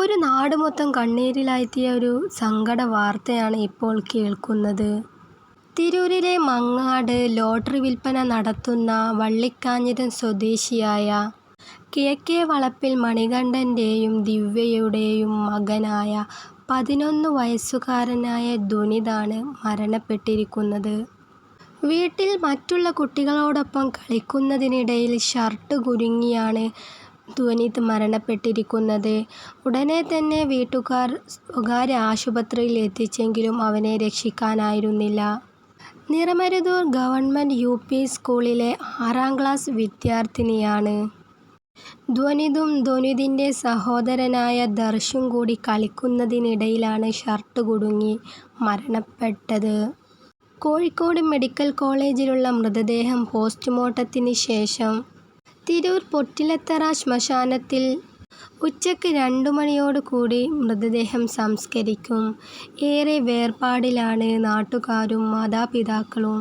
ഒരു നാട് മൊത്തം കണ്ണീരിലാഴ്ത്തിയ ഒരു സങ്കട വാർത്തയാണ് ഇപ്പോൾ കേൾക്കുന്നത്. തിരൂരിലെ മങ്ങാട് ലോട്ടറി വിൽപ്പന നടത്തുന്ന വള്ളിക്കാഞ്ഞിരം സ്വദേശിയായ കിഴക്കേവളപ്പിൽ മണികണ്ഠന്റെയും ദിവ്യയുടെയും മകനായ പതിനൊന്ന് വയസ്സുകാരനായ ദുനിതാണ് മരണപ്പെട്ടിരിക്കുന്നത്. വീട്ടിൽ മറ്റുള്ള കുട്ടികളോടൊപ്പം കളിക്കുന്നതിനിടയിൽ ഷർട്ട് കുരുങ്ങിയാണ് ധ്വനിത് മരണപ്പെട്ടിരിക്കുന്നത്. ഉടനെ തന്നെ വീട്ടുകാർ സ്വകാര്യ ആശുപത്രിയിൽ എത്തിച്ചെങ്കിലും അവനെ രക്ഷിക്കാനായിരുന്നില്ല. Niramaruthur government U. പി. സ്കൂളിലെ ആറാം ക്ലാസ് വിദ്യാർത്ഥിനിയാണ് ധ്വനിതും ധ്വനിതിന്റെ സഹോദരനായ ദർശും കൂടി കളിക്കുന്നതിനിടയിലാണ് ഷർട്ട് കുടുങ്ങി മരണപ്പെട്ടത്. കോഴിക്കോട് മെഡിക്കൽ കോളേജിലുള്ള മൃതദേഹം പോസ്റ്റ്മോർട്ടത്തിന് ശേഷം തിരൂർ പൊറ്റിലത്തറ ശ്മശാനത്തിൽ ഉച്ചയ്ക്ക് രണ്ടു മണിയോട് കൂടി മൃതദേഹം സംസ്കരിക്കും. ഏറെ വേർപാടിലാണ് നാട്ടുകാരും മാതാപിതാക്കളും.